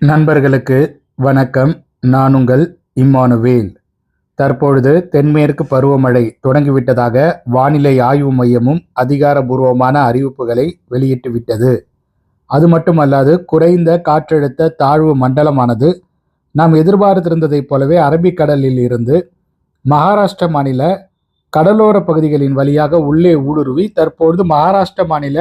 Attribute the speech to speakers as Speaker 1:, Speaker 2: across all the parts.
Speaker 1: நண்பர்களுக்கு வணக்கம். நான் உங்கள் இம்மானுவேல். தற்பொழுது தென்மேற்கு பருவமழை தொடங்கிவிட்டதாக வானிலை ஆய்வு மையமும் அதிகாரபூர்வமான அறிவிப்புகளை வெளியிட்டுவிட்டது. அது மட்டுமல்லாது குறைந்த காற்றழுத்த தாழ்வு மண்டலமானது நாம் எதிர்பார்த்திருந்ததைப் போலவே அரபிக்கடலில் இருந்து மகாராஷ்டிர மாநில கடலோர பகுதிகளின் வழியாக உள்ளே ஊடுருவி தற்பொழுது மகாராஷ்டிர மாநில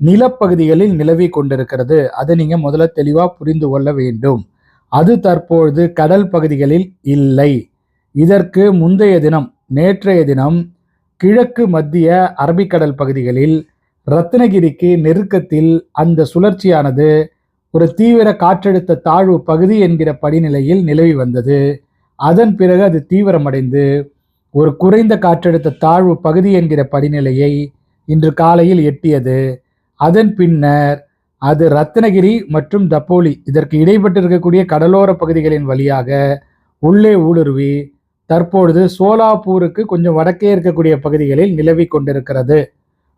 Speaker 1: நிலப்பகுதிகளில் நிலவி கொண்டிருக்கிறது. அதை நீங்கள் முதல்ல தெளிவாக புரிந்து கொள்ள வேண்டும். அது தற்பொழுது கடல் பகுதிகளில் இல்லை. இதற்கு முந்தைய தினம் நேற்றைய தினம் கிழக்கு மத்திய அரபிக்கடல் பகுதிகளில் ரத்னகிரிக்கு நெருக்கத்தில் அந்த சுழற்சியானது ஒரு தீவிர காற்றழுத்த தாழ்வு பகுதி என்கிற படிநிலையில் நிலவி வந்தது. அதன் பிறகு அது தீவிரமடைந்து ஒரு குறைந்த காற்றழுத்த தாழ்வு பகுதி என்கிற படிநிலையை இன்று காலையில் எட்டியது. அதன் பின்னர் அது ரத்னகிரி மற்றும் தப்போலி இதற்கு இடைப்பட்டிருக்கக்கூடிய கடலோர பகுதிகளின் வழியாக உள்ளே ஊடுருவி தற்பொழுது சோலாப்பூருக்கு கொஞ்சம் வடக்கே இருக்கக்கூடிய பகுதிகளில் நிலவி கொண்டிருக்கிறது.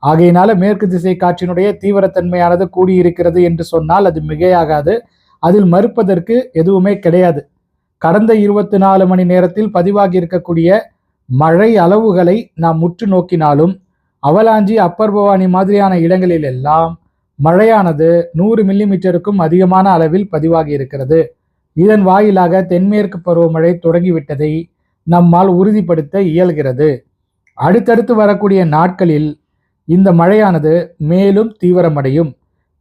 Speaker 1: ஆகையினால மேற்கு திசை காற்றினுடைய தீவிரத்தன்மையானது கூடியிருக்கிறது என்று சொன்னால் அது மிகையாகாது. அதில் மறுப்பதற்கு எதுவுமே கிடையாது. கடந்த இருபத்தி நாலு மணி நேரத்தில் பதிவாகி இருக்கக்கூடிய மழை அளவுகளை நாம் முற்று நோக்கினாலும் அவலாஞ்சி அப்பர் பவானி மாதிரியான இடங்களில் எல்லாம் மழையானது நூறு மில்லிமீட்டருக்கும் அதிகமான அளவில் பதிவாகி இருக்கிறது. இதன் வாயிலாக தென்மேற்கு பருவமழை தொடங்கிவிட்டதை நம்மால் உறுதிப்படுத்த இயல்கிறது. அடுத்தடுத்து வரக்கூடிய நாட்களில் இந்த மழையானது மேலும் தீவிரமடையும்.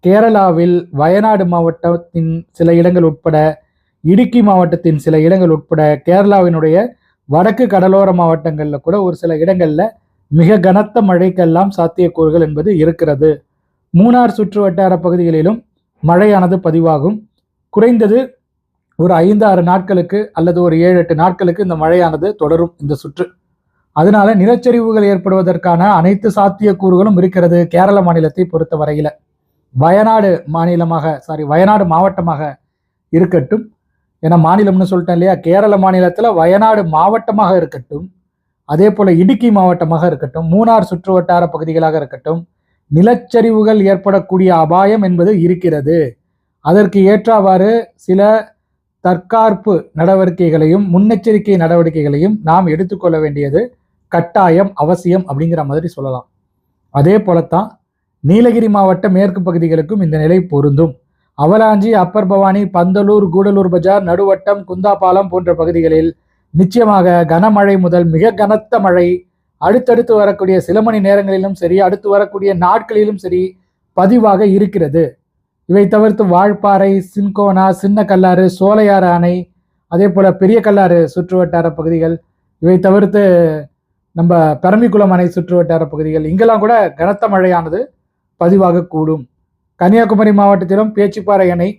Speaker 1: கேரளாவில் வயநாடு மாவட்டத்தின் சில இடங்கள் உட்பட இடுக்கி மாவட்டத்தின் சில இடங்கள் உட்பட கேரளாவினுடைய வடக்கு கடலோர மாவட்டங்களில் கூட ஒரு சில இடங்களில் மிக கனத்த மழைக்கெல்லாம் சாத்தியக்கூறுகள் என்பது இருக்கிறது. மூணார் சுற்று வட்டார பகுதிகளிலும் மழையானது பதிவாகும். குறைந்தது ஒரு ஐந்து ஆறு நாட்களுக்கு அல்லது ஒரு ஏழு எட்டு நாட்களுக்கு இந்த மழையானது தொடரும் இந்த சுற்று. அதனால நிலச்சரிவுகள் ஏற்படுவதற்கான அனைத்து சாத்தியக்கூறுகளும் இருக்கிறது கேரள மாநிலத்தை பொறுத்த வரையில வயநாடு மாநிலமாக சாரி வயநாடு மாவட்டமாக இருக்கட்டும். ஏன்னா மாநிலம்னு சொல்லிட்டேன் இல்லையா? கேரள மாநிலத்தில் வயநாடு மாவட்டமாக இருக்கட்டும். அதே போல் இடுக்கி மாவட்டமாக இருக்கட்டும் மூணார் சுற்றுவட்டார பகுதிகளாக இருக்கட்டும் நிலச்சரிவுகள் ஏற்படக்கூடிய அபாயம் என்பது இருக்கிறது. அதற்கு ஏற்றவாறு சில தற்காப்பு நடவடிக்கைகளையும் முன்னெச்சரிக்கை நடவடிக்கைகளையும் நாம் எடுத்துக்கொள்ள வேண்டியது கட்டாயம் அவசியம் அப்படிங்கிற மாதிரி சொல்லலாம். அதே போலத்தான் நீலகிரி மாவட்ட மேற்கு பகுதிகளுக்கும் இந்த நிலை பொருந்தும். அவலாஞ்சி அப்பர் பவானி பந்தலூர் கூடலூர் பஜார் நடுவட்டம் குந்தாபாலம் போன்ற பகுதிகளில் நிச்சயமாக கனமழை முதல் மிக கனத்த மழை அடுத்தடுத்து வரக்கூடிய சில மணி நேரங்களிலும் சரி அடுத்து வரக்கூடிய நாட்களிலும் சரி பதிவாக இருக்கிறது. இவை தவிர்த்து வால்பாறை சின்கோனா சின்ன கல்லாறு சோலையாறு அணை அதே போல் பெரிய கல்லாறு சுற்றுவட்டார பகுதிகள் இவை தவிர்த்து நம்ம பரம்பிக்குளம் அணை சுற்றுவட்டார பகுதிகள் இங்கெல்லாம் கூட கனத்த மழையானது பதிவாக கூடும். கன்னியாகுமரி மாவட்டத்திலும் பேச்சிப்பாறை அணை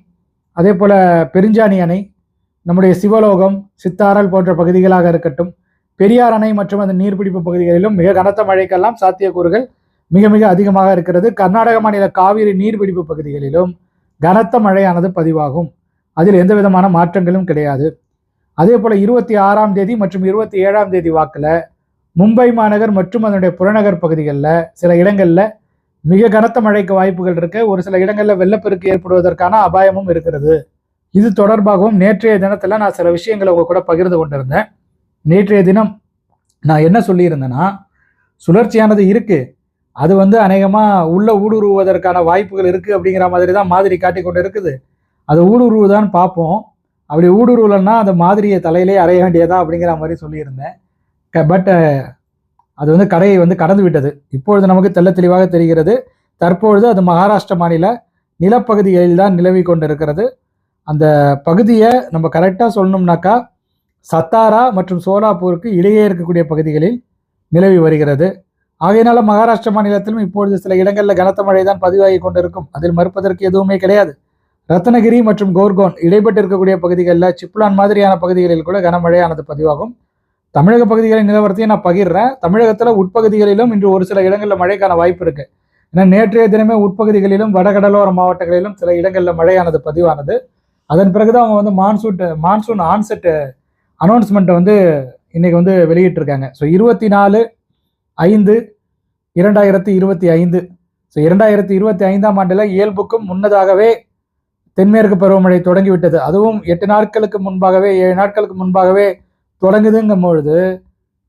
Speaker 1: அதே போல் பெருஞ்சாணி அணை நம்முடைய சிவலோகம் சித்தாரல் போன்ற பகுதிகளாக இருக்கட்டும் பெரியார் அணை மற்றும் அந்த நீர்பிடிப்பு பகுதிகளிலும் மிக கனத்த மழைக்கெல்லாம் சாத்தியக்கூறுகள் மிக மிக அதிகமாக இருக்கிறது. கர்நாடக மாநில காவிரி நீர்பிடிப்பு பகுதிகளிலும் கனத்த மழையானது பதிவாகும். அதில் எந்த விதமான மாற்றங்களும் கிடையாது. அதே போல் இருபத்தி ஆறாம் தேதி மற்றும் இருபத்தி ஏழாம் தேதி வாக்கில் மும்பை மாநகர் மற்றும் அதனுடைய புறநகர் பகுதிகளில் சில இடங்களில் மிக கனத்த மழைக்கு வாய்ப்புகள் இருக்கு. ஒரு சில இடங்களில் வெள்ளப்பெருக்கு ஏற்படுவதற்கான அபாயமும் இருக்கிறது. இது தொடர்பாகவும் நேற்றைய தினத்தில் நான் சில விஷயங்களை உங்க கூட பகிர்ந்து கொண்டிருந்தேன். நேற்றைய தினம் நான் என்ன சொல்லியிருந்தேன்னா சுழற்சியானது இருக்கு. அது வந்து அநேகமாக உள்ள ஊடுருவதற்கான வாய்ப்புகள் இருக்குது அப்படிங்கிற மாதிரி தான் மாதிரி காட்டி கொண்டு இருக்குது. அது ஊடுருவுதான்னு பார்ப்போம். அப்படி ஊடுருவலைன்னா அந்த மாதிரியை தலையிலே அறைய வேண்டியதா அப்படிங்கிற மாதிரி சொல்லியிருந்தேன். பட் அது வந்து கடையை வந்து கடந்து விட்டது. இப்பொழுது நமக்கு தெல்ல தெளிவாக தெரிகிறது. தற்பொழுது அது மகாராஷ்டிர மாநில நிலப்பகுதிகளில் தான் நிலவி கொண்டிருக்கிறது. அந்த பகுதியை நம்ம கரெக்டாக சொல்லணும்னாக்கா சத்தாரா மற்றும் சோலாப்பூருக்கு இடையே இருக்கக்கூடிய பகுதிகளில் நிலவி வருகிறது. ஆகையினால மகாராஷ்டிர மாநிலத்திலும் இப்பொழுது சில இடங்களில் கனத்த மழை தான் பதிவாகி கொண்டிருக்கும். அதில் மறுப்பதற்கு எதுவுமே கிடையாது. ரத்னகிரி மற்றும் கோர்கோன் இடைப்பட்டு இருக்கக்கூடிய பகுதிகளில் சிப்லான் மாதிரியான பகுதிகளில் கூட கனமழையானது பதிவாகும். தமிழக பகுதிகளின் நிலவரத்தையும் நான் பகிர்றேன். தமிழகத்தில் உட்பகுதிகளிலும் இன்று ஒரு சில இடங்களில் மழைக்கான வாய்ப்பு இருக்கு. ஏன்னா நேற்றைய தினமே உட்பகுதிகளிலும் வடகடலோர மாவட்டங்களிலும் சில இடங்களில் மழையானது பதிவானது. அதன் பிறகுதான் அவங்க வந்து மான்சூன் மான்சூன் ஆன்செட் அனௌன்ஸ்மெண்ட்டை வந்து இன்னைக்கு வந்து வெளியிட்டிருக்காங்க. ஸோ இருபத்தி நாலு ஐந்து இரண்டாயிரத்தி இருபத்தி ஐந்து. ஸோ இரண்டாயிரத்தி இருபத்தி ஐந்தாம் ஆண்டில் இயல்புக்கும் முன்னதாகவே தென்மேற்கு பருவமழை தொடங்கிவிட்டது. அதுவும் எட்டு நாட்களுக்கு முன்பாகவே ஏழு நாட்களுக்கு முன்பாகவே தொடங்குதுங்கும் பொழுது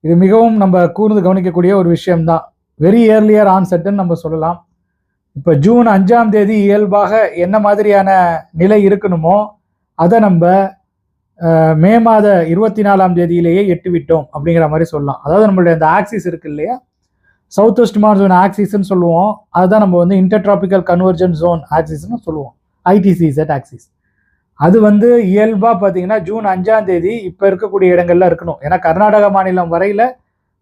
Speaker 1: இது மிகவும் நம்ம கூர்ந்து கவனிக்கக்கூடிய ஒரு விஷயம்தான். வெரி இயர்லியர் ஆன்செட்டுன்னு நம்ம சொல்லலாம். இப்போ ஜூன் அஞ்சாம் தேதி இயல்பாக என்ன மாதிரியான நிலை இருக்கணுமோ அதை நம்ம மே மாத இருபத்தி நாலாம் தேதியிலேயே எட்டு விட்டோம் அப்படிங்கிற மாதிரி சொல்லலாம். அதாவது நம்மளுடைய அந்த ஆக்சிஸ் இருக்கு இல்லையா? சவுத் வெஸ்ட் மான்சூன் ஆக்சிஸ்ன்னு சொல்லுவோம். அதுதான் நம்ம வந்து இன்டர்ட்ராபிக்கல் கன்வர்ஜன் ஜோன் ஆக்சிஸ்னு சொல்லுவோம். ஐடிசிசெட் ஆக்சிஸ் அது வந்து இயல்பாக பார்த்தீங்கன்னா ஜூன் அஞ்சாம் தேதி இப்போ இருக்கக்கூடிய இடங்கள்ல இருக்கணும். ஏன்னா கர்நாடக மாநிலம் வரையில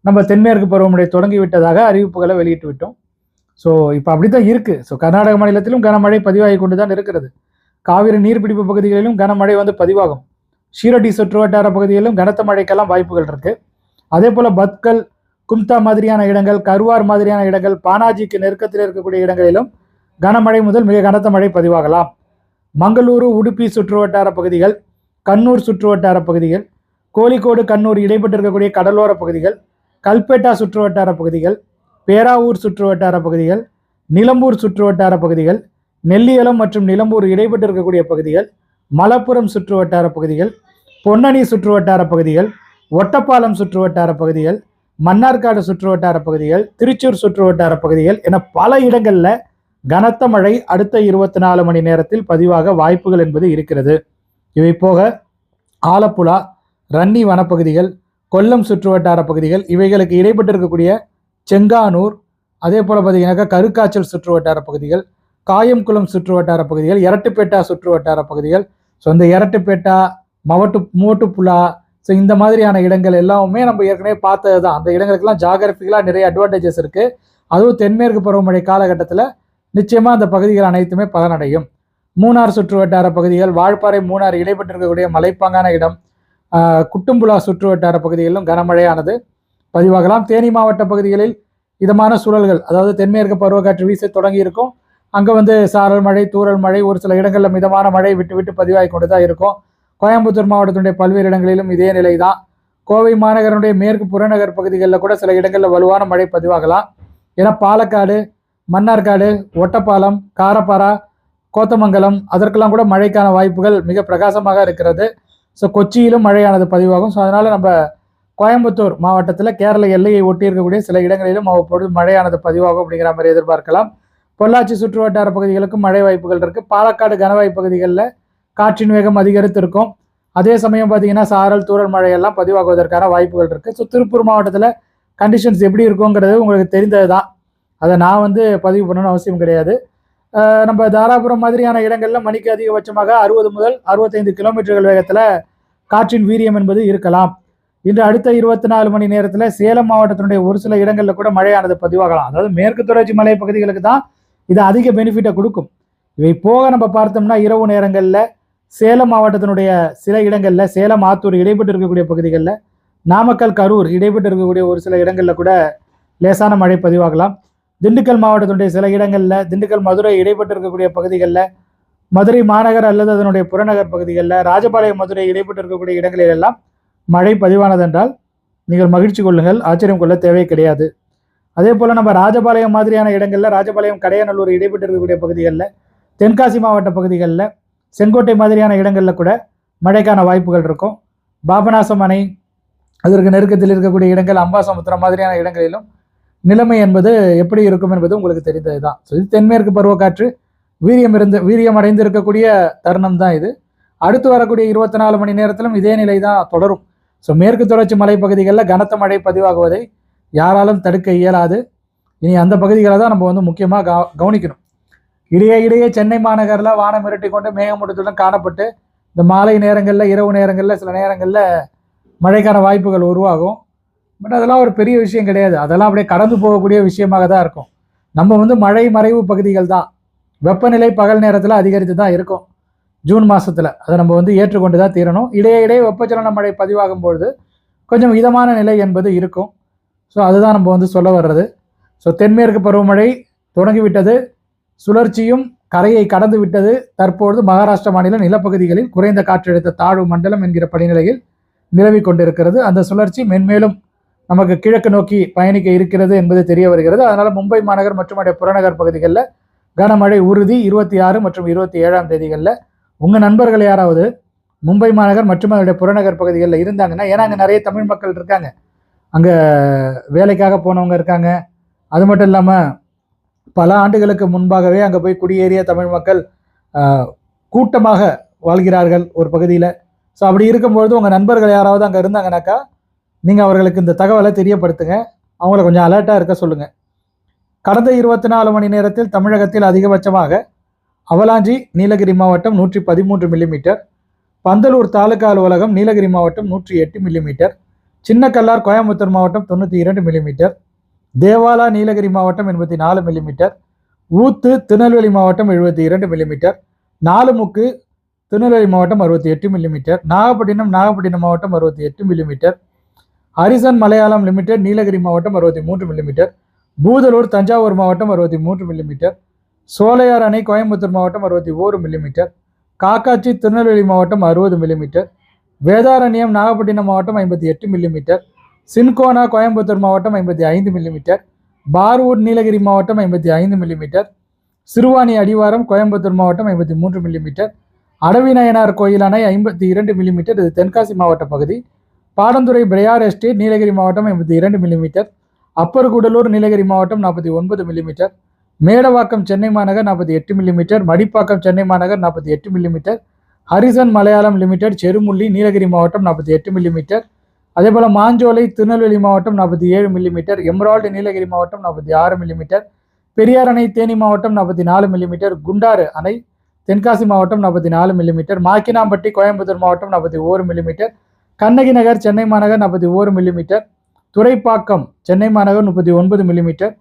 Speaker 1: நம்ம தென்மேற்கு பருவமழை தொடங்கி விட்டதாக அறிவிப்புகளை வெளியிட்டு விட்டோம். ஸோ இப்போ அப்படி தான் இருக்குது ஸோ கர்நாடக மாநிலத்திலும் கனமழை பதிவாகி கொண்டு தான் இருக்கிறது. காவிரி நீர்பிடிப்பு பகுதிகளிலும் கனமழை வந்து பதிவாகும். ஷீரடி சுற்றுவட்டார பகுதிகளிலும் கனத்த மழைக்கெல்லாம் வாய்ப்புகள் இருக்குது அதே போல் பத்கல் கும்தா மாதிரியான இடங்கள் கருவார் மாதிரியான இடங்கள் பானாஜிக்கு நெருக்கத்தில் இருக்கக்கூடிய இடங்களிலும் கனமழை முதல் மிக கனத்த மழை பதிவாகலாம். மங்களூரு உடுப்பி சுற்றுவட்டார பகுதிகள் கண்ணூர் சுற்றுவட்டார பகுதிகள் கோழிக்கோடு கண்ணூர் இடைப்பட்டிருக்கக்கூடிய கடலோர பகுதிகள் கல்பேட்டா சுற்றுவட்டார பகுதிகள் பேராவூர் சுற்றுவட்டார பகுதிகள் நிலம்பூர் சுற்றுவட்டார பகுதிகள் நெல்லியலம் மற்றும் நிலம்பூர் இடைப்பட்டு இருக்கக்கூடிய பகுதிகள் மலப்புரம் சுற்றுவட்டார பகுதிகள் பொன்னணி சுற்றுவட்டார பகுதிகள் ஒட்டப்பாலம் சுற்றுவட்டார பகுதிகள் மன்னார்காடு சுற்றுவட்டார பகுதிகள் திருச்சூர் சுற்றுவட்டார பகுதிகள் என பல இடங்களில் கனத்த மழை அடுத்த இருபத்தி நாலு மணி நேரத்தில் பதிவாக வாய்ப்புகள் என்பது இருக்கிறது. இவை போக ஆலப்புழா ரன்னி வனப்பகுதிகள் கொல்லம் சுற்றுவட்டார பகுதிகள் இவைகளுக்கு இடைப்பட்டு இருக்கக்கூடிய செங்கானூர் அதே போல் பார்த்தீங்கன்னாக்கா கருக்காய்ச்சல் சுற்றுவட்டார பகுதிகள் காயம்குளம் சுற்றுவட்டார பகுதிகள் எரட்டுப்பேட்டா சுற்றுவட்டார பகுதிகள். ஸோ இந்த எரட்டுப்பேட்டா மவட்டு மூட்டுப்புலா ஸோ இந்த மாதிரியான இடங்கள் எல்லாமே நம்ம ஏற்கனவே பார்த்தது தான். அந்த இடங்களுக்கெல்லாம் ஜாகிரபிக்கலாக நிறைய அட்வான்டேஜஸ் இருக்குது அதுவும் தென்மேற்கு பருவமழை காலகட்டத்தில் நிச்சயமாக அந்த பகுதிகள் அனைத்துமே பலனடையும். மூணார் சுற்றுவட்டார பகுதிகள் வால்பாறை மூணார் இடைப்பட்டிருக்கக்கூடிய மலைப்பாங்கான இடம் குட்டும்புலா குட்டும்புலா சுற்றுவட்டார பகுதிகளிலும் கனமழையானது. பதிவாகலாம். தேனி மாவட்ட பகுதிகளில் இதமான சூழல்கள் அதாவது தென்மேற்கு பருவக்காற்று வீச தொடங்கி இருக்கும் அங்கே வந்து சாரல் மழை தூரல் மழை ஒரு சில இடங்களில் மிதமான மழை விட்டு விட்டு பதிவாகி கொண்டு தான் இருக்கும். கோயம்புத்தூர் மாவட்டத்தினுடைய பல்வேறு இடங்களிலும் இதே நிலை தான் கோவை மாநகரனுடைய மேற்கு புறநகர் பகுதிகளில் கூட சில இடங்களில் வலுவான மழை பதிவாகலாம். ஏன்னா பாலக்காடு மன்னார்காடு ஒட்டப்பாலம் காரப்பாரா கோத்தமங்கலம் அதற்கெல்லாம் கூட மழைக்கான வாய்ப்புகள் மிக பிரகாசமாக இருக்கிறது. ஸோ கொச்சியிலும் மழையானது பதிவாகும். ஸோ அதனால் நம்ம கோயம்புத்தூர் மாவட்டத்தில் கேரள எல்லையை ஒட்டி இருக்கக்கூடிய சில இடங்களிலும் அவ்வப்பொழுது மழையானது பதிவாகும் அப்படிங்கிற மாதிரி எதிர்பார்க்கலாம். பொள்ளாச்சி சுற்றுவட்டார பகுதிகளுக்கும் மழை வாய்ப்புகள் இருக்குது பாலக்காடு கனவாய் பகுதிகளில் காற்றின் வேகம் அதிகரித்து இருக்கும் அதே சமயம் பார்த்தீங்கன்னா சாரல் தூரல் மழையெல்லாம் பதிவாகுவதற்கான வாய்ப்புகள் இருக்குது ஸோ திருப்பூர் மாவட்டத்தில் கண்டிஷன்ஸ் எப்படி இருக்குங்கிறது உங்களுக்கு தெரிந்தது தான் அதை நான் வந்து பதிவு பண்ணணும்னு அவசியம் கிடையாது. நம்ம தாராபுரம் மாதிரியான இடங்களில் மணிக்கு அதிகபட்சமாக அறுபது முதல் அறுபத்தைந்து கிலோமீட்டர்கள் வேகத்தில் காற்றின் வீரியம் என்பது இருக்கலாம். இன்று அடுத்த இருபத்தி நாலு மணி நேரத்தில் சேலம் மாவட்டத்தினுடைய ஒரு சில இடங்களில் கூட மழையானது பதிவாகலாம். அதாவது மேற்கு தொடர்ச்சி மலை பகுதிகளுக்கு தான் இது அதிக பெனிஃபிட்டை கொடுக்கும். இவை போக நம்ம பார்த்தோம்னா இரவு நேரங்களில் சேலம் மாவட்டத்தினுடைய சில இடங்களில் சேலம் ஆத்தூர் இடைப்பட்டு இருக்கக்கூடிய பகுதிகளில் நாமக்கல் கரூர் இடைப்பட்டு இருக்கக்கூடிய ஒரு சில இடங்களில் கூட லேசான மழை பதிவாகலாம். திண்டுக்கல் மாவட்டத்தினுடைய சில இடங்களில் திண்டுக்கல் மதுரை இடைப்பட்டு இருக்கக்கூடிய பகுதிகளில் மதுரை மாநகர் அல்லது அதனுடைய புறநகர் பகுதிகளில் ராஜபாளையம் மதுரை இடைப்பட்டு இருக்கக்கூடிய இடங்களில் எல்லாம் மழை பதிவானதென்றால் நீங்கள் மகிழ்ச்சி கொள்ளுங்கள் ஆச்சரியம் கொள்ள தேவை கிடையாது. அதே போல் நம்ம ராஜபாளையம் மாதிரியான இடங்களில் ராஜபாளையம் கடையநல்லூர் இடைப்பட்டு இருக்கக்கூடிய பகுதிகளில் தென்காசி மாவட்ட பகுதிகளில் செங்கோட்டை மாதிரியான இடங்களில் கூட மழைக்கான வாய்ப்புகள் இருக்கும். பாபநாசம் அணை அதற்கு நெருக்கத்தில் இருக்கக்கூடிய இடங்கள் அம்பாசமுத்திரம் மாதிரியான இடங்களிலும் நிலைமை என்பது எப்படி இருக்கும் என்பது உங்களுக்கு தெரிந்தது தான் ஸோ இது தென்மேற்கு பருவக்காற்று வீரியம் இருந்து வீரியம் அடைந்து இருக்கக்கூடிய தருணம் தான் இது. அடுத்து வரக்கூடிய இருபத்தி நாலு மணி நேரத்திலும் இதே நிலை தான் தொடரும். ஸோ மேற்கு தொடர்ச்சி மலைப்பகுதிகளில் கனத்த மழை பதிவாகுவதை யாராலும் தடுக்க இயலாது. இனி அந்த பகுதிகளை தான் நம்ம வந்து முக்கியமாக கவ கவனிக்கணும். இடையே இடையே சென்னை மாநகரில் வானம் மிரட்டி கொண்டு மேகமூட்டத்துடன் காணப்பட்டு இந்த மாலை நேரங்களில் இரவு நேரங்களில் சில நேரங்களில் மழைக்கான வாய்ப்புகள் உருவாகும். பட் அதெல்லாம் ஒரு பெரிய விஷயம் கிடையாது. அதெல்லாம் அப்படியே கடந்து போகக்கூடிய விஷயமாக தான் இருக்கும். நம்ம வந்து மழை மறைவு பகுதிகள் தான். வெப்பநிலை பகல் நேரத்தில் அதிகரித்து தான் இருக்கும். ஜூன் மாதத்தில் அதை நம்ம வந்து ஏற்றுக்கொண்டு தான் தீரணும். இடையே இடையே வெப்பச்சலன மழை பதிவாகும் பொழுது கொஞ்சம் இதமான நிலை என்பது இருக்கும். ஸோ அதுதான் நம்ம வந்து சொல்ல வர்றது. ஸோ தென்மேற்கு பருவமழை தொடங்கிவிட்டது. சுழற்சியும் கரையை கடந்து விட்டது. தற்பொழுது மகாராஷ்டிர மாநில நிலப்பகுதிகளில் குறைந்த காற்றழுத்த தாழ்வு மண்டலம் என்கிற படிநிலையில் நிலவி கொண்டிருக்கிறது. அந்த சுழற்சி மென்மேலும் நமக்கு கிழக்கு நோக்கி பயணிக்க இருக்கிறது என்பது தெரிய வருகிறது. அதனால் மும்பை மாநகர் மற்றும் அடைய புறநகர் பகுதிகளில் கனமழை உறுதி இருபத்தி ஆறு மற்றும் இருபத்தி ஏழாம் தேதிகளில். உங்கள் நண்பர்கள் யாராவது மும்பை மாநகர் மற்றும் அதனுடைய புறநகர் பகுதிகளில் இருந்தாங்கன்னா ஏன்னா அங்கே நிறைய தமிழ் மக்கள் இருக்காங்க. அங்கே வேலைக்காக போனவங்க இருக்காங்க. அது மட்டும் இல்லாமல் பல ஆண்டுகளுக்கு முன்பாகவே அங்கே போய் குடியேறிய தமிழ் மக்கள் கூட்டமாக வாழ்கிறார்கள் ஒரு பகுதியில். ஸோ அப்படி இருக்கும்பொழுது உங்கள் நண்பர்கள் யாராவது அங்கே இருந்தாங்கனாக்கா நீங்கள் அவர்களுக்கு இந்த தகவலை தெரியப்படுத்துங்க. அவங்கள கொஞ்சம் அலர்ட்டாக இருக்க சொல்லுங்கள் கடந்த இருபத்தி நாலு மணி நேரத்தில் தமிழகத்தில் அதிகபட்சமாக அவலாஞ்சி நீலகிரி மாவட்டம் நூற்றி பதிமூன்று மில்லிமீட்டர் பந்தலூர் தாலுகா அலுவலகம் நீலகிரி மாவட்டம் நூற்றி எட்டு மில்லிமீட்டர் சின்னக்கல்லார் கோயம்புத்தூர் மாவட்டம் தொண்ணூற்றி இரண்டு மில்லிமீட்டர் தேவாலா நீலகிரி மாவட்டம் எண்பத்தி நாலு மில்லிமீட்டர் ஊத்து திருநெல்வேலி மாவட்டம் எழுபத்தி இரண்டு மில்லிமீட்டர் நாலுமுக்கு திருநெல்வேலி மாவட்டம் அறுபத்தி எட்டு மில்லிமீட்டர் நாகப்பட்டினம் நாகப்பட்டினம் மாவட்டம் அறுபத்தி எட்டு millimetre Harrison Malayalam limited Nilgiri மாவட்டம் அறுபத்தி மூன்று மில்லிமீட்டர் பூதலூர் தஞ்சாவூர் மாவட்டம் அறுபத்தி மூன்று மில்லிமீட்டர் சோலையார் அணை கோயம்புத்தூர் மாவட்டம் அறுபத்தி ஓரு மில்லிமீட்டர் காக்காட்சி திருநெல்வேலி மாவட்டம் அறுபது மில்லிமீட்டர் வேதாரண்யம் நாகப்பட்டினம் மாவட்டம் ஐம்பத்தி எட்டு மில்லிமீட்டர் சின்கோனா கோயம்புத்தூர் மாவட்டம் ஐம்பத்தி ஐந்து மில்லிமீட்டர் பார்வுட் நீலகிரி மாவட்டம் ஐம்பத்தி ஐந்து மில்லிமீட்டர் சிறுவாணி அடிவாரம் கோயம்புத்தூர் மாவட்டம் ஐம்பத்தி மூன்று மில்லிமீட்டர் அடவிநயனார் கோயில் அணை ஐம்பத்தி இரண்டு மில்லிமீட்டர் இது தென்காசி மாவட்ட பகுதி பாடந்துறை பிரயார் எஸ்டேட் நீலகிரி மாவட்டம் ஐம்பத்தி இரண்டு மில்லிமீட்டர் அப்பர் கூடலூர் நீலகிரி மாவட்டம் நாற்பத்தி ஒன்பது மில்லிமீட்டர் மேடவாக்கம் சென்னை மாநகர் நாற்பத்தி எட்டு மில்லிமீட்டர் மடிப்பாக்கம் சென்னை மாநகர் நாற்பத்தி எட்டு millimetre Harrison Malayalam limited Cherumulli Nilgiri மாவட்டம் நாற்பத்தி எட்டு மில்லிமீட்டர் அதே போல் மாஞ்சோலை திருநெல்வேலி மாவட்டம் நாற்பத்தி ஏழு மில்லிமீட்டர் எம்ரால்டு நீலகிரி மாவட்டம் நாற்பத்தி ஆறு மில்லிமீட்டர் பெரியார் அணை தேனி மாவட்டம் நாற்பத்தி நாலு மில்லிமீட்டர் குண்டாறு அணை தென்காசி மாவட்டம் நாற்பத்தி நாலு மில்லிமீட்டர் மாக்கினாம்பட்டி கோயம்புத்தூர் மாவட்டம் நாற்பத்தி ஓரு மில்லிமீட்டர் கண்ணகி நகர் சென்னை மாநகர் நாற்பத்தி ஓரு மில்லிமீட்டர் துறைப்பாக்கம் சென்னை மாநகர் முப்பத்தி ஒன்பது மில்லிமீட்டர்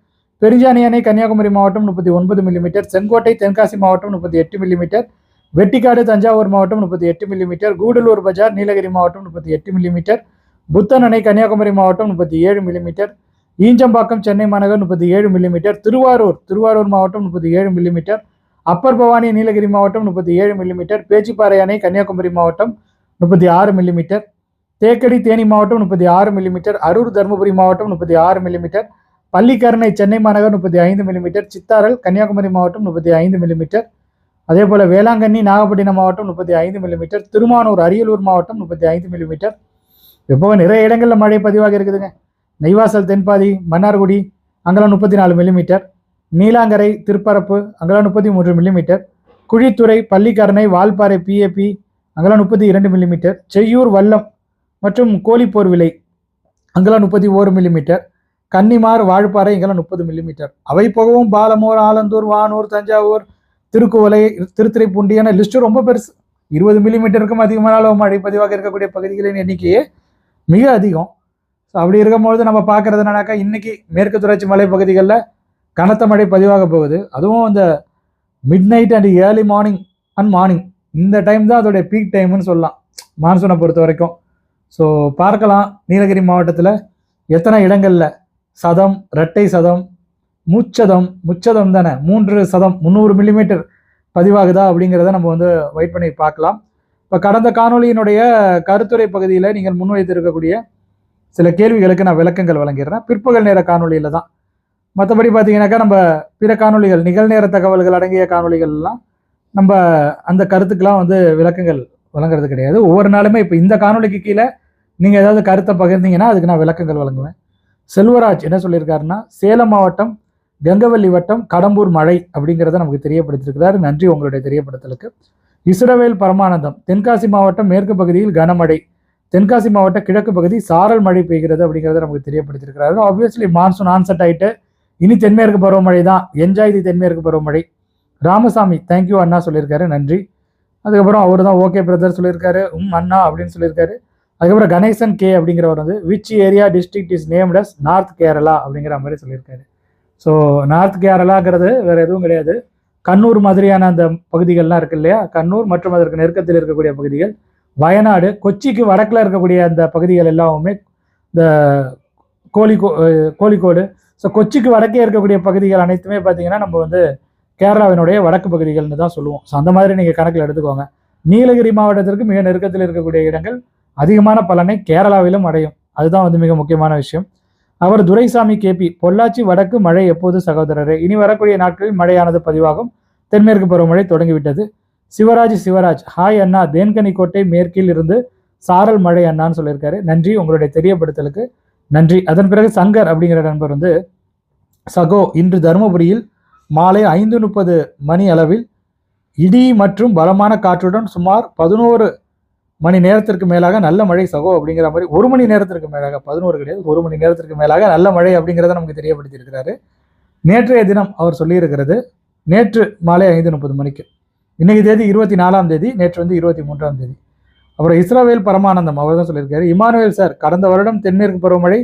Speaker 1: பெருஞ்சாணி அணை கன்னியாகுமரி மாவட்டம் முப்பத்தி ஒன்பது மில்லிமீட்டர் செங்கோட்டை தென்காசி மாவட்டம் முப்பத்தி எட்டு மில்லிமீட்டர் வெட்டிக்காடு தஞ்சாவூர் மாவட்டம் முப்பத்தி எட்டு மில்லிமீட்டர் கூடலூர் பஜார் நீலகிரி மாவட்டம் முப்பத்தி எட்டு மில்லிமீட்டர் புத்தன் அணை கன்னியாகுமரி மாவட்டம் முப்பத்தி ஏழு மில்லிமீட்டர் ஈஞ்சம்பாக்கம் சென்னை மாநகர் முப்பத்தி ஏழு மில்லிமீட்டர் திருவாரூர் திருவாரூர் மாவட்டம் முப்பத்தி ஏழு மில்லிமீட்டர் அப்பர் பவானி நீலகிரி மாவட்டம் முப்பத்தி ஏழு மில்லிமீட்டர் பேச்சிப்பாறை அணை கன்னியாகுமரி மாவட்டம் முப்பத்தி ஆறு மில்லிமீட்டர் தேக்கடி தேனி மாவட்டம் முப்பத்தி ஆறு மில்லிமீட்டர் அரூர் தருமபுரி மாவட்டம் முப்பத்தி ஆறு மில்லிமீட்டர் பள்ளிக்கரணை சென்னை மாநகர் முப்பத்தி ஐந்து மில்லிமீட்டர் சித்தாறல் கன்னியாகுமரி மாவட்டம் முப்பத்தி ஐந்து மில்லிமீட்டர் அதே போல் வேளாங்கண்ணி நாகப்பட்டினம் மாவட்டம் முப்பத்தி ஐந்து மில்லிமீட்டர் திருமானூர் அரியலூர் மாவட்டம் முப்பத்தி ஐந்து மில்லிமீட்டர் இப்போ நிறைய இடங்களில் மழை பதிவாக இருக்குதுங்க. நெய்வாசல் தென்பாதி மன்னார்குடி அங்கெல்லாம் முப்பத்தி நாலு மில்லிமீட்டர் நீலாங்கரை திருப்பரப்பு அங்கெல்லாம் முப்பத்தி மூன்று மில்லிமீட்டர் குழித்துறை பள்ளிக்கரணை வால்பாறை பிஏபி அங்கெல்லாம் முப்பத்தி இரண்டு மில்லிமீட்டர் செய்யூர் வல்லம் மற்றும் கோழிப்போர் விலை அங்கெல்லாம் முப்பத்தி ஓரு மில்லிமீட்டர் கன்னிமார் வாழ்பாறை இங்கெல்லாம் முப்பது மில்லிமீட்டர் அவை போகவும் பாலமூர் ஆலந்தூர் வானூர் தஞ்சாவூர் திருக்குவலை திருத்துறைப்பூண்டி என லிஸ்ட்டு ரொம்ப பெருசு. இருபது மில்லிமீட்டருக்கும் அதிகமான அளவு மழை பதிவாக இருக்கக்கூடிய பகுதிகளின் எண்ணிக்கையே மிக அதிகம். ஸோ அப்படி இருக்கும்பொழுது நம்ம பார்க்குறது என்னன்னாக்கா இன்றைக்கி மேற்கு தொடர்ச்சி மலை பகுதிகளில் கனத்த மழை பதிவாக போகுது. அதுவும் இந்த midnight and early morning and morning இந்த டைம் தான் அதோடைய பீக் டைம்னு சொல்லலாம். மான்சூனை பொறுத்த வரைக்கும். ஸோ பார்க்கலாம். நீலகிரி மாவட்டத்தில் எத்தனை இடங்களில் சதம் இரட்டை சதம் முச்சதம் முச்சதம் தானே? மூன்று சதம் முந்நூறு மில்லிமீட்டர் பதிவாகுதா அப்படிங்கிறத நம்ம வந்து வெயிட் பண்ணி பார்க்கலாம். இப்போ கடந்த காணொளியினுடைய கருத்துரை பகுதியில் நீங்கள் முன்வைத்திருக்கக்கூடிய சில கேள்விகளுக்கு நான் விளக்கங்கள் வழங்கிடுறேன். பிற்பகல் நேர காணொலியில் தான். மற்றபடி பார்த்தீங்கன்னாக்கா நம்ம பிற காணொளிகள் நிகழ்நேர தகவல்கள் அடங்கிய காணொலிகள்லாம் நம்ம அந்த கருத்துக்கெலாம் வந்து விளக்கங்கள் வழங்குறது கிடையாது. ஒவ்வொரு நாளுமே இப்போ இந்த காணொளிக்கு கீழே நீங்கள் ஏதாவது கருத்தை பகிர்ந்தீங்கன்னா அதுக்கு நான் விளக்கங்கள் வழங்குவேன். செல்வராஜ் என்ன சொல்லியிருக்காருன்னா சேலம் மாவட்டம் கங்கவல்லி வட்டம் கடம்பூர் மழை அப்படிங்கிறத நமக்கு தெரியப்படுத்திருக்கிறார் நன்றி உங்களுடைய தெரியப்படுத்தலுக்கு. இஸ்ரவேல் பரமானந்தம் தென்காசி மாவட்டம் மேற்கு பகுதியில் கனமழை தென்காசி மாவட்ட கிழக்கு பகுதி சாரல் மழை பெய்கிறது அப்படிங்கிறத நமக்கு தெரியப்படுத்தியிருக்கிறாரு. ஆப்வியஸ்லி மான்சூன் ஆன்செட் ஆகிட்டு இனி தென்மேற்கு பருவமழை தான். என்ஜாய் தி தென்மேற்கு பருவமழை. ராமசாமி தேங்க்யூ அண்ணா சொல்லியிருக்காரு. நன்றி. அதுக்கப்புறம் அவர் தான் ஓகே பிரதர் சொல்லியிருக்காரு. உம் அண்ணா அப்படின்னு சொல்லியிருக்காரு. அதுக்கப்புறம் கணேசன் கே அப்படிங்கிறவர் வந்து which area district is named as north Kerala அப்படிங்கிற மாதிரி சொல்லியிருக்காரு. ஸோ நார்த் கேரளாங்கிறது வேற எதுவும் கிடையாது. கண்ணூர் மாதிரியான அந்த பகுதிகள்லாம் இருக்கு இல்லையா? கண்ணூர் மற்றும் அதற்கு நெருக்கத்தில் இருக்கக்கூடிய பகுதிகள். வயநாடு கொச்சிக்கு வடக்கில் இருக்கக்கூடிய அந்த பகுதிகள் எல்லாமே இந்த கோழிக்கோ கோழிக்கோடு. ஸோ கொச்சிக்கு வடக்கே இருக்கக்கூடிய பகுதிகள் அனைத்துமே பார்த்தீங்கன்னா நம்ம வந்து கேரளாவினுடைய வடக்கு பகுதிகள்னு தான் சொல்லுவோம். ஸோ அந்த மாதிரி நீங்கள் கணக்கில் எடுத்துக்கோங்க. நீலகிரி மாவட்டத்திற்கு மிக நெருக்கத்தில் இருக்கக்கூடிய இடங்கள் அதிகமான பலனை கேரளாவிலும் அடையும். அதுதான் வந்து மிக முக்கியமான விஷயம். அவர் துரைசாமி கேபி பொள்ளாச்சி வடக்கு மழை எப்போது சகோதரரே? இனி வரக்கூடிய நாட்களில் மழையானது பதிவாகும். தென்மேற்கு பருவமழை தொடங்கிவிட்டது. சிவராஜ் சிவராஜ். ஹாய் அண்ணா தேன்கனி கோட்டை மேற்கில் இருந்து சாரல் மழை அண்ணான்னு சொல்லியிருக்காரு. நன்றி உங்களுடைய தெரியப்படுத்தலுக்கு. நன்றி. அதன் பிறகு சங்கர் அப்படிங்கிற நண்பர் வந்து சகோ இன்று தருமபுரியில் மாலை ஐந்து முப்பது மணி அளவில் இடி மற்றும் பலமான காற்றுடன் சுமார் பதினோரு மணி நேரத்திற்கு மேலாக நல்ல மழை சகோ அப்படிங்கிற மாதிரி ஒரு மணி நேரத்திற்கு மேலாக பதினோரு கிடையாது ஒரு மணி நேரத்திற்கு மேலாக நல்ல மழை அப்படிங்கிறத நமக்கு தெரியப்படுத்தியிருக்கிறாரு நேற்றைய தினம் அவர் சொல்லியிருக்கிறது நேற்று மாலை ஐந்து முப்பது மணிக்கு இன்னைக்கு தேதி இருபத்தி நாலாம் தேதி நேற்று வந்து இருபத்தி மூன்றாம் தேதி. அப்புறம் இஸ்ராவேல் பரமானந்தம் அவர் தான் சொல்லியிருக்காரு இமானுவேல் சார் கடந்த வருடம் தென்மேற்கு பருவமழை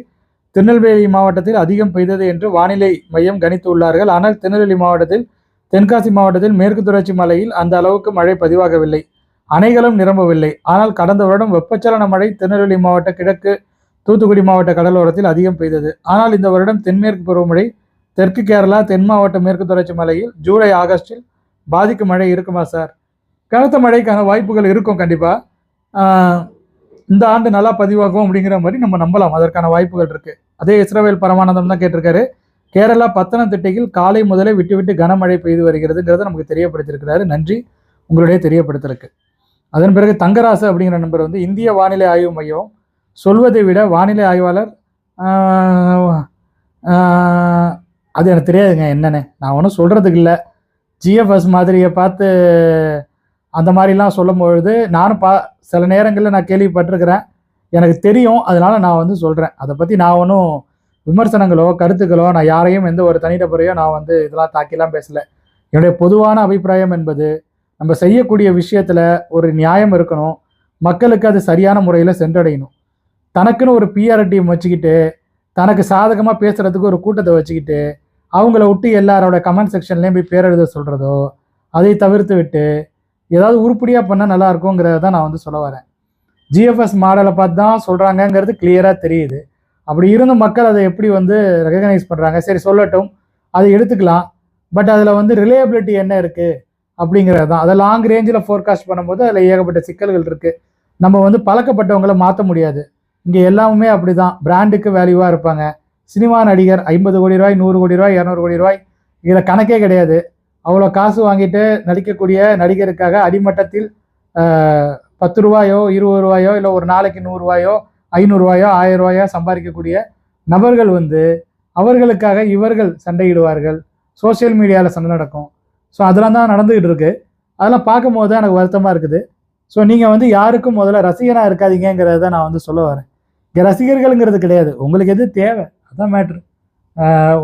Speaker 1: திருநெல்வேலி மாவட்டத்தில் அதிகம் பெய்தது என்று வானிலை மையம் கணித்து உள்ளார்கள் ஆனால் திருநெல்வேலி மாவட்டத்தில் தென்காசி மாவட்டத்தில் மேற்கு தொடர்ச்சி மலையில் அந்த அளவுக்கு மழை பதிவாகவில்லை. அணைகளும் நிரம்பவில்லை. ஆனால் கடந்த வருடம் வெப்பச்சலன மழை திருநெல்வேலி மாவட்ட கிழக்கு தூத்துக்குடி மாவட்ட கடலோரத்தில் அதிகம் பெய்தது. ஆனால் இந்த வருடம் தென்மேற்கு பருவமழை தெற்கு கேரளா தென் மாவட்ட மேற்கு தொடர்ச்சி மலையில் ஜூலை ஆகஸ்டில் பாதிக்கும் மழை இருக்குமா சார்? கனத்த மழைக்கான வாய்ப்புகள் இருக்கும் கண்டிப்பாக இந்த ஆண்டு நல்லா பதிவாகும் அப்படிங்கிற மாதிரி நம்ம நம்பலாம். அதற்கான வாய்ப்புகள் இருக்குது அதே இஸ்ரவேல் பரமானந்தம் தான் கேட்டிருக்காரு. கேரளா பத்தனந்திட்டையில் காலை முதலே விட்டு விட்டு கனமழை பெய்து வருகிறதுங்கிறத நமக்கு தெரியப்படுத்தியிருக்கிறாரு. நன்றி. உங்களுடைய தெரியப்படுத்திருக்கு அதன் பிறகு தங்கராசு அப்படிங்கிற நண்பர் வந்து இந்திய வானிலை ஆய்வு மையம் சொல்வதை விட வானிலை ஆய்வாளர் அது எனக்கு தெரியாதுங்க என்னன்னு. நான் ஒன்றும் சொல்கிறதுக்கு இல்லை. ஜிஎஃப்எஸ் மாதிரியை பார்த்து அந்த மாதிரிலாம் சொல்லும் பொழுது நானும் பா சில நேரங்களில் நான் கேள்விப்பட்டிருக்கிறேன். எனக்கு தெரியும். அதனால் நான் வந்து சொல்கிறேன் அதை பற்றி நான் ஒன்றும் விமர்சனங்களோ கருத்துக்களோ நான் யாரையும் எந்த ஒரு தனிநபரையோ நான் வந்து இதெல்லாம் தாக்கிலாம் பேசலை. என்னுடைய பொதுவான அபிப்பிராயம் என்பது நம்ம செய்யக்கூடிய விஷயத்தில் ஒரு நியாயம் இருக்கணும். மக்களுக்கு அது சரியான முறையில் சென்றடையணும். தனக்குன்னு ஒரு பிஆர் டீம் வச்சுக்கிட்டு தனக்கு சாதகமாக பேசுகிறதுக்கு ஒரு கூட்டத்தை வச்சுக்கிட்டு அவங்கள விட்டு எல்லாரோட கமெண்ட் செக்ஷன்லேயும் போய் பேர் எழுத சொல்கிறதோ அதை தவிர்த்து விட்டு ஏதாவது உருப்படியாக பண்ணால் நல்லா இருக்குங்கிறத தான் நான் வந்து சொல்ல வரேன். ஜிஎஃப்எஸ் மாடலை பார்த்து தான் சொல்கிறாங்கங்கிறது கிளியராக தெரியுது. அப்படி இருந்தும் மக்கள் அதை எப்படி வந்து ரெகக்னைஸ் பண்ணுறாங்க சரி சொல்லட்டும். அதை எடுத்துக்கலாம். பட் அதில் வந்து ரிலையபிலிட்டி என்ன இருக்குது அப்படிங்கிறது தான் அதை லாங் ரேஞ்சில் ஃபோர்காஸ்ட் பண்ணும்போது அதில் ஏகப்பட்ட சிக்கல்கள் இருக்குது நம்ம வந்து பழக்கப்பட்டவங்களை மாற்ற முடியாது. இங்கே எல்லாமே அப்படி தான் பிராண்டுக்கு வேல்யூவாக இருப்பாங்க. சினிமா நடிகர் ஐம்பது கோடி ரூபாய் நூறு கோடி ரூபாய் இரநூறு கோடி ரூபாய் இதில் கணக்கே கிடையாது. அவ்வளோ காசு வாங்கிட்டு நடிக்கக்கூடிய நடிகருக்காக அடிமட்டத்தில் பத்து ரூபாயோ இருபது ரூபாயோ இல்லை ஒரு நாளைக்கு நூறுரூவாயோ ஐநூறுரூவாயோ ஆயிரம் ரூபாயோ சம்பாதிக்கக்கூடிய நபர்கள் வந்து அவர்களுக்காக இவர்கள் சண்டையிடுவார்கள். சோஷியல் மீடியாவில் சண்டை நடக்கும். ஸோ அதெல்லாம் தான் நடந்துகிட்டு இருக்கு. அதெல்லாம் பார்க்கும்போது தான் எனக்கு வருத்தமாக இருக்குது. ஸோ நீங்கள் வந்து யாருக்கும் முதல்ல ரசிகனாக இருக்காதீங்கிறத தான் நான் வந்து சொல்ல வரேன். இங்கே ரசிகர்கள்ங்கிறது கிடையாது. உங்களுக்கு எது தேவை? அதான் மேட்ரு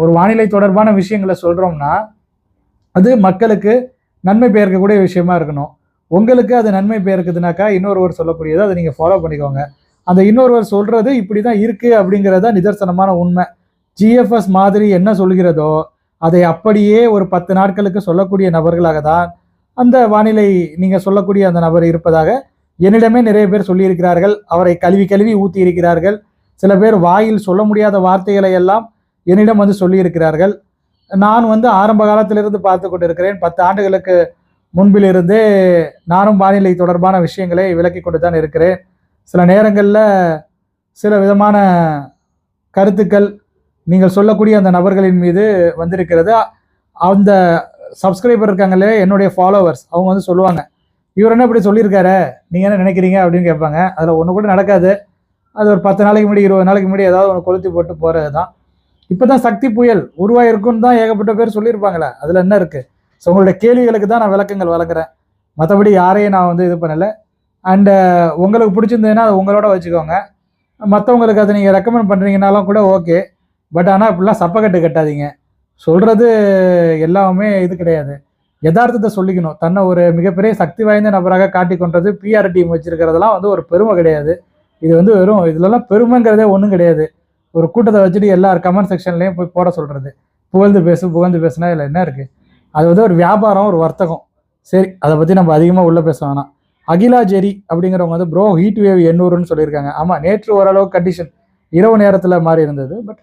Speaker 1: ஒரு வானிலை தொடர்பான விஷயங்களை சொல்கிறோம்னா அது மக்களுக்கு நன்மை பெயர்க்கக்கூடிய விஷயமா இருக்கணும். உங்களுக்கு அது நன்மை பெயர்க்குதுனாக்கா இன்னொருவர் சொல்லக்கூடியது அதை நீங்கள் ஃபாலோ பண்ணிக்கோங்க. அந்த இன்னொருவர் சொல்கிறது இப்படி தான் இருக்குது அப்படிங்கிறத நிதர்சனமான உண்மை. ஜிஎஃப்எஸ் மாதிரி என்ன சொல்கிறதோ அதை அப்படியே ஒரு பத்து நாட்களுக்கு சொல்லக்கூடிய நபர்களாக தான் அந்த வானிலை நீங்கள் சொல்லக்கூடிய அந்த நபர் இருப்பதாக என்னிடமே நிறைய பேர் சொல்லியிருக்கிறார்கள். அவரை கழுவி கழுவி ஊற்றி இருக்கிறார்கள். சில பேர் வாயில் சொல்ல முடியாத வார்த்தைகளை எல்லாம் என்னிடம் வந்து சொல்லியிருக்கிறார்கள். நான் வந்து ஆரம்ப காலத்திலிருந்து பார்த்து கொண்டிருக்கிறேன். பத்து ஆண்டுகளுக்கு முன்பிலிருந்தே நானும் வானிலை தொடர்பான விஷயங்களை விளக்கி கொண்டு தான் இருக்கிறேன். சில நேரங்களில் சில விதமான கருத்துக்கள் நீங்கள் சொல்லக்கூடிய அந்த நபர்களின் மீது வந்திருக்கிறது. அந்த சப்ஸ்கிரைபர் இருக்காங்களே என்னுடைய ஃபாலோவர்ஸ் அவங்க வந்து சொல்லுவாங்க இவர் என்ன இப்படி சொல்லியிருக்காரு? நீங்கள் என்ன நினைக்கிறீங்க? அப்படின்னு கேட்பாங்க. அதில் ஒன்று கூட நடக்காது. அது ஒரு பத்து நாளைக்கு முன்னாடி இருபது நாளைக்கு முன்னாடி ஏதாவது ஒன்று கொளுத்தி போட்டு போகிறது தான் இப்போ தான் சக்தி புயல் உருவாயிருக்குன்னு தான் ஏகப்பட்ட பேர் சொல்லியிருப்பாங்களே அதில் என்ன இருக்குது ஸோ உங்களுடைய கேள்விகளுக்கு தான் நான் விளக்கங்கள் வளர்க்குறேன் மற்றபடி யாரையும் நான் வந்து இது பண்ணலை. அண்டு உங்களுக்கு பிடிச்சிருந்ததுன்னா அதை உங்களோட வச்சுக்கோங்க. மற்றவங்களுக்கு அதை நீங்கள் ரெக்கமெண்ட் பண்ணுறீங்கனாலும் கூட ஓகே பட் ஆனால் இப்படிலாம் சப்பக்கட்டு கட்டாதீங்க. சொல்கிறது எல்லாமே இது கிடையாது. யதார்த்தத்தை சொல்லிக்கணும். தன்னை ஒரு மிகப்பெரிய சக்தி வாய்ந்த நபராக காட்டிக்கொண்டது பிஆர் டீம் வச்சிருக்கிறதெல்லாம் வந்து ஒரு பெருமை கிடையாது. இது வந்து வெறும் இதுலலாம் பெருமைங்கிறதே ஒன்றும் கிடையாது. ஒரு கூட்டத்தை வச்சுட்டு எல்லார் கமெண்ட் செக்ஷன்லேயும் போய் போட சொல்கிறது புகழ்ந்து பேசு புகழ்ந்து பேசுனா இதில் என்ன இருக்குது அது வந்து ஒரு வியாபாரம் ஒரு வர்த்தகம். சரி அதை பற்றி நம்ம அதிகமாக உள்ளே பேச வேணாம். அகிலா ஜெரி அப்படிங்கிறவங்க வந்து ப்ரோ ஹீட் வேவ் எண்ணூறுன்னு சொல்லியிருக்காங்க. ஆமாம் நேற்று ஓரளவு கண்டிஷன் இரவு நேரத்தில் மாறி இருந்தது பட்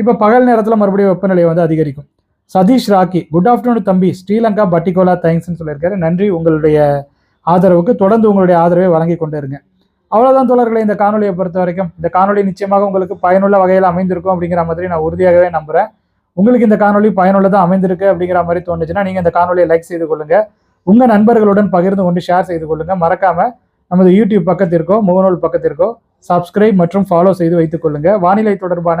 Speaker 1: இப்போ பகல் நேரத்தில் மறுபடியும் வெப்பநிலை வந்து அதிகரிக்கும். சதீஷ் ராக்கி குட் ஆஃப்டர்நூன் தம்பி. ஸ்ரீலங்கா பட்டிகோலா தேங்க்ஸ்னு சொல்லியிருக்காரு. நன்றி. உங்களுடைய ஆதரவுக்கு தொடர்ந்து உங்களுடைய ஆதரவை வழங்கி கொண்டு இருங்க. அவ்வளோதான் தோழர்களை இந்த காணொலியை பொறுத்த வரைக்கும். இந்த காணொலி நிச்சயமாக உங்களுக்கு பயனுள்ள வகையில் அமைந்திருக்கும் அப்படிங்கிற மாதிரி நான் உறுதியாகவே நம்புறேன். உங்களுக்கு இந்த காணொலி பயனுள்ளதாக அமைந்திருக்கு அப்படிங்கிற மாதிரி தோணுச்சுன்னா நீங்கள் இந்த காணொலியை லைக் செய்து கொள்ளுங்க. உங்க நண்பர்களுடன் பகிர்ந்து கொண்டு ஷேர் செய்து கொள்ளுங்க. மறக்காம நமது யூடியூப் பக்கத்திற்கோ முகநூல் பக்கத்திற்கோ சப்ஸ்கிரைப் மற்றும் ஃபாலோ செய்து வைத்துக் கொள்ளுங்க. வானிலை தொடர்பான